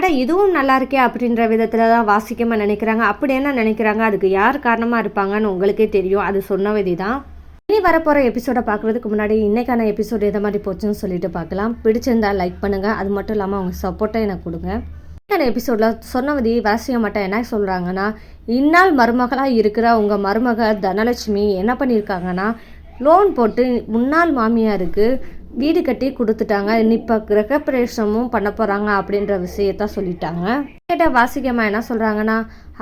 அட இதுவும் நல்லா இருக்கே அப்படின்ற விதத்தில் தான் வாசிக்கமாக நினைக்கிறாங்க. அப்படி என்ன நினைக்கிறாங்க? அதுக்கு யார் காரணமாக இருப்பாங்கன்னு உங்களுக்கே தெரியும். அது சொன்ன விதி தான். இனி வரப்போகிற எபிசோடை பார்க்குறதுக்கு முன்னாடி இன்றைக்கான எபிசோடு எதை மாதிரி போச்சுன்னு சொல்லிட்டு பார்க்கலாம். பிடிச்சிருந்தா லைக் பண்ணுங்கள் அது மட்டும் இல்லாமல் அவங்க சப்போர்ட்டை எனக்கு கொடுங்க. இன்றைக்கான எபிசோடில் சொன்னவதி வாசியம் மட்டும் என்ன சொல்கிறாங்கன்னா இந்நாள் மருமகளாக இருக்கிற உங்கள் மருமக தனலட்சுமி என்ன பண்ணியிருக்காங்கன்னா லோன் போட்டு முன்னாள் மாமியாருக்கு வீடு கட்டி கொடுத்துட்டாங்க. இப்போ கிரகப்பிரவேசமும் பண்ண போகிறாங்க அப்படின்ற விஷயத்த சொல்லிட்டாங்க. கேட்ட வாசிக்கம்மா என்ன சொல்கிறாங்கன்னா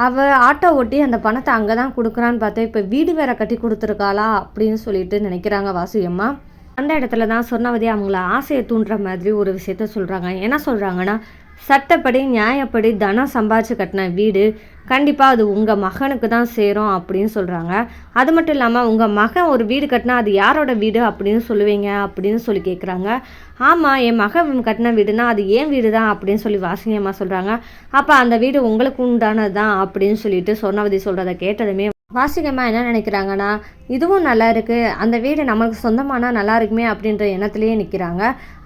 அவள் ஆட்டோ ஓட்டி அந்த பணத்தை அங்கே தான் கொடுக்குறான்னு பார்த்தா இப்போ வீடு வேற கட்டி கொடுத்துருக்காளா அப்படின்னு சொல்லிட்டு நினைக்கிறாங்க வாசிகம்மா அந்த இடத்துல தான் சொன்னவதே அவங்கள ஆசையை தூண்டுற மாதிரி ஒரு விஷயத்த சொல்கிறாங்க என்ன சொல்கிறாங்கன்னா சட்டப்படி நியாயப்படி தனம் சம்பாதிச்சு கட்டின வீடு கண்டிப்பாக அது உங்கள் மகனுக்கு தான் சேரும் அப்படின்னு சொல்கிறாங்க அது மட்டும் இல்லாமல் உங்கள் மகன் ஒரு வீடு கட்டினா அது யாரோட வீடு அப்படின்னு சொல்லுவீங்க அப்படின்னு சொல்லி கேட்குறாங்க ஆமாம் என் மகன் கட்டின வீடுனா அது ஏன் வீடு தான் அப்படின்னு சொல்லி வாசிங்கம்மா சொல்கிறாங்க அப்போ அந்த வீடு உங்களுக்கு உண்டானது தான் அப்படின்னு சொல்லிட்டு சொன்னவதி சொல்கிறத கேட்டதுமே வாசிகம்மா என்ன நினைக்கிறாங்கன்னா இதுவும் நல்லா இருக்குது அந்த வீடு நமக்கு சொந்தமானால் நல்லா இருக்குமே அப்படின்ற எண்ணத்துலேயே நிற்கிறாங்க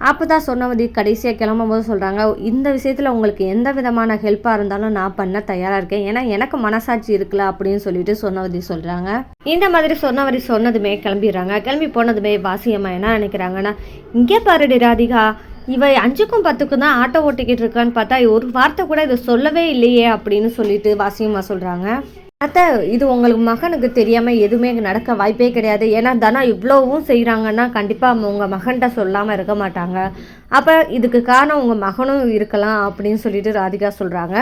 அப்போ தான் சொன்னவதி கடைசியாக கிளம்பும் போது சொல்கிறாங்க இந்த விஷயத்தில் உங்களுக்கு எந்த விதமான ஹெல்ப்பாக இருந்தாலும் நான் பண்ண தயாராக இருக்கேன். ஏன்னா எனக்கு மனசாட்சி இருக்குல்ல அப்படின்னு சொல்லிட்டு சொன்னவதி சொல்கிறாங்க இந்த மாதிரி சொன்னவதி சொன்னதுமே கிளம்பிடுறாங்க. கிளம்பி போனதுமே வாசியம்மா என்ன நினைக்கிறாங்கன்னா இங்கே பாருடி ராதிகா இவ அஞ்சுக்கும் பத்துக்கும் தான் ஆட்டோ ஓட்டிக்கிட்டு இருக்கான்னு பார்த்தா ஒரு வார்த்தை கூட இதை சொல்லவே இல்லையே அப்படின்னு சொல்லிட்டு வாசியம்மா சொல்கிறாங்க அத்தை இது உங்களுக்கு மகனுக்கு தெரியாமல் எதுவுமே நடக்க வாய்ப்பே கிடையாது. ஏன்னா தனா இவ்வளோவும் செய்கிறாங்கன்னா கண்டிப்பாக உங்கள் மகன்கிட்ட சொல்லாமல் இருக்க மாட்டாங்க. அப்போ இதுக்கு காரணம் உங்கள் மகனும் இருக்கலாம் அப்படின்னு சொல்லிட்டு ராதிகா சொல்கிறாங்க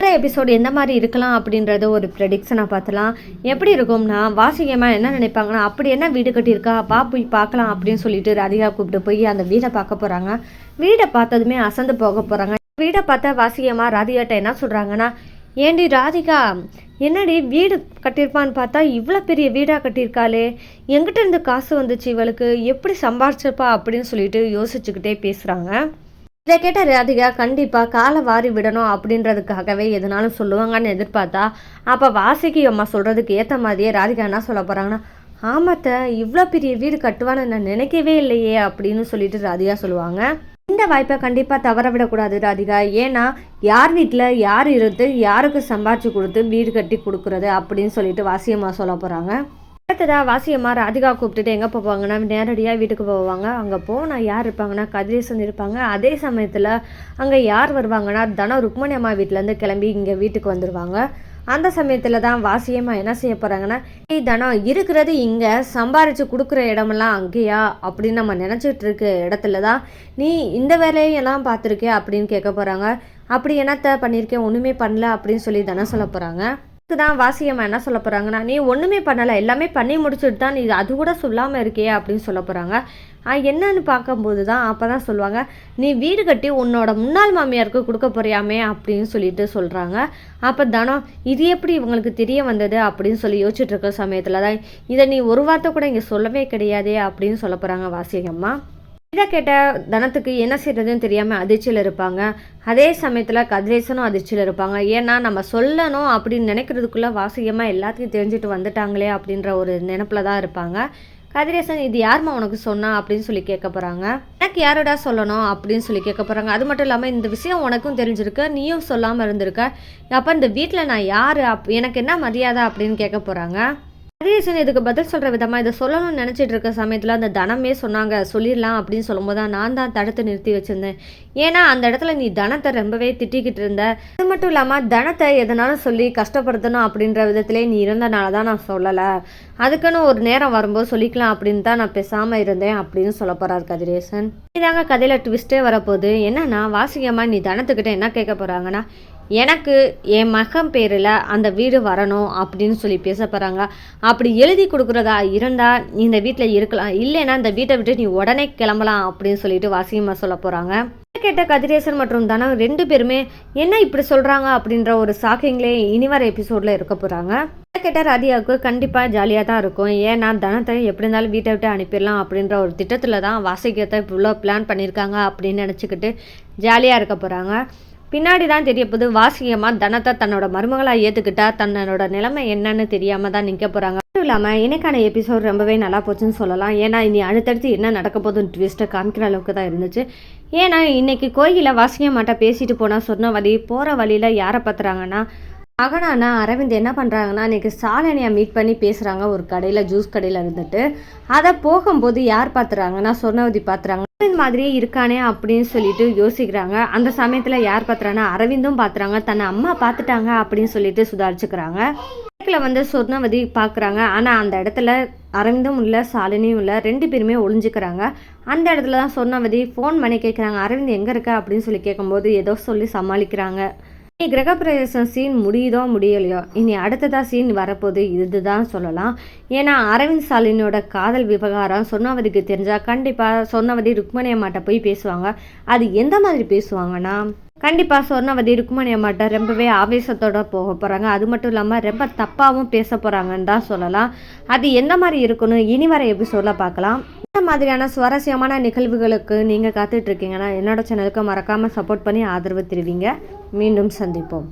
வேறு எபிசோடு எந்த மாதிரி இருக்கலாம் அப்படின்றத ஒரு ப்ரெடிக்ஷனை பார்த்தலாம். எப்படி இருக்கும்னா வாசிகமாக என்ன நினைப்பாங்கன்னா அப்படி என்ன வீடு கட்டியிருக்கா? வா போய் பார்க்கலாம் அப்படின்னு சொல்லிட்டு ராதிகா கூப்பிட்டு போய் அந்த வீடை பார்க்க போகிறாங்க வீடை பார்த்ததுமே அசந்து போக போகிறாங்க வீடை பார்த்தா வாசிகமாக ராதிகாட்ட என்ன சொல்கிறாங்கன்னா ஏண்டி ராதிகா என்னடி வீடு கட்டியிருப்பான்னு பார்த்தா இவ்வளோ பெரிய வீடாக கட்டியிருக்காளே? எங்கிட்ட இருந்து காசு வந்துச்சு இவளுக்கு எப்படி சம்பாரிச்சிருப்பா அப்படின்னு சொல்லிட்டு யோசிச்சுக்கிட்டே பேசுகிறாங்க இதை கேட்ட ராதிகா கண்டிப்பாக காலை வாரி விடணும் அப்படின்றதுக்காகவே எதுனாலும் சொல்லுவாங்கன்னு எதிர்பார்த்தா அப்போ வாசிக்கு அம்மா சொல்கிறதுக்கு ஏற்ற மாதிரியே ராதிகா என்ன சொல்ல போகிறாங்கன்னா ஆமாத்த இவ்வளோ பெரிய வீடு கட்டுவான்னு நான் நினைக்கவே இல்லையே அப்படின்னு சொல்லிட்டு ராதிகா சொல்லுவாங்க. இந்த வாய்ப்பை கண்டிப்பாக தவற விடக்கூடாது ராதிகா. ஏன்னா யார் வீட்டில் யார் இருந்து யாருக்கு சம்பாரிச்சு கொடுத்து வீடு கட்டி கொடுக்குறது அப்படின்னு சொல்லிட்டு வாசியம்மா சொல்ல போகிறாங்க அடுத்ததா வாசியம்மா ராதிகா கூப்பிட்டுட்டு எங்கே போவாங்கன்னா நேரடியாக வீட்டுக்கு போவாங்க. அங்கே போனால் யார் இருப்பாங்கன்னா கதிரேசன் இருப்பாங்க. அதே சமயத்தில் அங்கே யார் வருவாங்கன்னா தனம் ருக்மணி அம்மா வீட்டிலேருந்து கிளம்பி இங்கே வீட்டுக்கு வந்துடுவாங்க அந்த சமயத்தில் தான் வாசியம்மா என்ன செய்ய போகிறாங்கன்னா ஏய் தனம் இருக்கிறது இங்கே சம்பாரித்து கொடுக்குற இடமெல்லாம் அங்கேயா? அப்படின்னு நம்ம நினச்சிட்டு இருக்க இடத்துல தான் நீ இந்த வேலையெல்லாம் பார்த்துருக்கே அப்படின்னு கேட்க போகிறாங்க அப்படி என்னத்த பண்ணியிருக்கேன் ஒன்றுமே பண்ணல அப்படின்னு சொல்லி தனம் சொல்ல போகிறாங்க அதுக்கு தான் வாசியம்மா என்ன சொல்ல போகிறாங்கன்னா நீ ஒன்றுமே பண்ணலை எல்லாமே பண்ணி முடிச்சுட்டு தான் நீ அது கூட சொல்லாமல் இருக்கியே அப்படின்னு சொல்ல போகிறாங்க என்னன்னு பார்க்கும்போது தான் அப்போ தான் சொல்லுவாங்க நீ வீடு கட்டி உன்னோட முன்னாள் மாமியாருக்கு கொடுக்க போறியாமே அப்படின்னு சொல்லிட்டு சொல்கிறாங்க அப்போ தனம் இது எப்படி இவங்களுக்கு தெரிய வந்தது? அப்படின்னு சொல்லி யோசிச்சுட்டு இருக்க சமயத்தில் தான் இதை நீ ஒரு வார்த்தை கூட இங்கே சொல்லவே கிடையாதே அப்படின்னு சொல்ல போகிறாங்க வாசிகம்மா இதை கேட்ட தனத்துக்கு என்ன செய்யறதுன்னு தெரியாமல் அதிர்ச்சியில் இருப்பாங்க. அதே சமயத்தில் கதிரேசனும் அதிர்ச்சியில் இருப்பாங்க. ஏன்னா நம்ம சொல்லணும் அப்படின்னு நினைக்கிறதுக்குள்ளே வாசியமாக எல்லாத்தையும் தெரிஞ்சுட்டு வந்துட்டாங்களே அப்படின்ற ஒரு நினப்பில் தான் இருப்பாங்க. கதிரேசன் இது யாரும்மா உனக்கு சொன்னா? அப்படின்னு சொல்லி கேட்க போகிறாங்க எனக்கு யாரோடா சொல்லணும்? அப்படின்னு சொல்லி கேட்க போகிறாங்க அது மட்டும் இல்லாமல் இந்த விஷயம் உனக்கும் தெரிஞ்சிருக்கு. நீயும் சொல்லாமல் இருந்திருக்க. அப்போ இந்த வீட்டில் நான் யார்? அப் எனக்கு என்ன மரியாதை? அப்படின்னு கேட்க போகிறாங்க கதிரேசன் இதுக்கு பதில் சொல்கிற விதமாக இதை சொல்லணும்னு நினச்சிட்டு இருக்க சமயத்தில் அந்த தனமே சொன்னாங்க சொல்லிடலாம் அப்படின்னு சொல்லும்போது தான் நான் தான் தடுத்து நிறுத்தி வச்சுருந்தேன். ஏன்னா அந்த இடத்துல நீ தனத்தை ரொம்பவே திட்டிக்கிட்டு இருந்த. அது மட்டும் இல்லாமல் தனத்தை எதனாலும் சொல்லி கஷ்டப்படுத்தணும் அப்படின்ற விதத்திலே நீ இருந்தனால தான் நான் சொல்லலை. அதுக்குன்னு ஒரு நேரம் வரும்போது சொல்லிக்கலாம் அப்படின்னு தான் நான் பேசாமல் இருந்தேன் அப்படின்னு சொல்ல போகிறார் கதிரேசன். இதாங்க கதையில் ட்விஸ்ட்டே வரப்போகுது. என்னன்னா வாசிகமாக நீ தனத்துக்கிட்ட என்ன கேட்க போகிறாங்கன்னா எனக்கு என் மகன் பேரில் அந்த வீடு வரணும் அப்படின்னு சொல்லி பேச போகிறாங்க அப்படி எழுதி கொடுக்குறதா இருந்தால் நீ இந்த வீட்டில் இருக்கலாம். இல்லைன்னா இந்த வீட்டை விட்டு நீ உடனே கிளம்பலாம் அப்படின்னு சொல்லிட்டு வாசியமாக சொல்ல போகிறாங்க கேட்ட கதிரேசன் மற்றும் தனம் ரெண்டு பேருமே என்ன இப்படி சொல்கிறாங்க அப்படின்ற ஒரு சாக்கிங்லே இனி வர எபிசோடில் இருக்க போகிறாங்க கேட்ட ராதியாவுக்கு கண்டிப்பாக ஜாலியாக தான் இருக்கும். ஏன்னா தனத்தை எப்படி இருந்தாலும் வீட்டை விட்டு அனுப்பிடலாம் அப்படின்ற ஒரு திட்டத்தில் தான் வாசிக்கத்தை இவ்வளோ பிளான் பண்ணியிருக்காங்க அப்படின்னு நினச்சிக்கிட்டு ஜாலியாக இருக்க போகிறாங்க பின்னாடி தான் தெரிய போது வாசியமாக தனத்தை தன்னோட மருமகளாக ஏற்றுக்கிட்டா தன்னோட நிலைமை என்னன்னு தெரியாமல் தான் நிற்க போகிறாங்க மட்டும் இல்லாமல் இன்னைக்கான எபிசோட் ரொம்பவே நல்லா போச்சுன்னு சொல்லலாம். ஏன்னா இனி அடுத்தடுத்து என்ன நடக்க போதுன்னு ட்விஸ்ட்டை காமிக்கிற அளவுக்கு தான் இருந்துச்சு. ஏன்னா இன்னைக்கு கோயிலில் வாசிங்க மாட்டா பேசிட்டு போனால் சொன்ன வழி போகிற வழியில் யாரை பார்த்துறாங்கன்னா மகனான அரவிந்த் என்ன பண்ணுறாங்கன்னா இன்றைக்கி சாலனியை மீட் பண்ணி பேசுகிறாங்க ஒரு கடையில் ஜூஸ் கடையில் இருந்துட்டு. அதை போகும்போது யார் பார்த்துறாங்கன்னா சொர்ணவதி பார்த்துறாங்க அரவிந்த் மாதிரியே இருக்கானே அப்படின்னு சொல்லிட்டு யோசிக்கிறாங்க. அந்த சமயத்தில் யார் பார்த்துறாங்கன்னா அரவிந்தும் பார்த்துறாங்க தன்னை அம்மா பார்த்துட்டாங்க அப்படின்னு சொல்லிட்டு சுதாரிச்சுக்கிறாங்க. பைக்கில் வந்து சொர்ணவதி பார்க்குறாங்க ஆனால் அந்த இடத்துல அரவிந்தும் இல்லை சாலினியும் இல்லை. ரெண்டு பேருமே ஒளிஞ்சுக்கிறாங்க. அந்த இடத்துல தான் சொர்ணவதி ஃபோன் பண்ணி கேட்குறாங்க அரவிந்த் எங்கே இருக்க? அப்படின்னு சொல்லி கேட்கும்போது ஏதோ சொல்லி சமாளிக்கிறாங்க. இனி கிரகப்பிரவேசம் சீன் முடியுதோ முடியலையோ இனி அடுத்ததா சீன் வரப்போகுது இதுதான் சொல்லலாம். ஏன்னா அரவிந்த் சாலினோட காதல் விவகாரம் சொன்னவதிக்கு தெரிஞ்சால் கண்டிப்பாக சொன்னவதி ருக்மணி அம்மாட்ட போய் பேசுவாங்க. அது எந்த மாதிரி பேசுவாங்கன்னா கண்டிப்பாக சொன்னவதி ருக்மணி அம்மாட்ட ரொம்பவே ஆவேசத்தோட போக போகிறாங்க அது மட்டும் இல்லாமல் ரொம்ப தப்பாகவும் பேச போகிறாங்கன்னு தான் சொல்லலாம். அது எந்த மாதிரி இருக்குன்னு இனி வர எபிசோடில் பார்க்கலாம்? மாதிரியான சுவாரஸ்யமான நிகழ்வுகளுக்கு நீங்கள் காத்துட்ருக்கீங்கன்னா என்னோட சேனலுக்கு மறக்காமல் சப்போர்ட் பண்ணி ஆதரவு தெரிவிங்க. மீண்டும் சந்திப்போம்.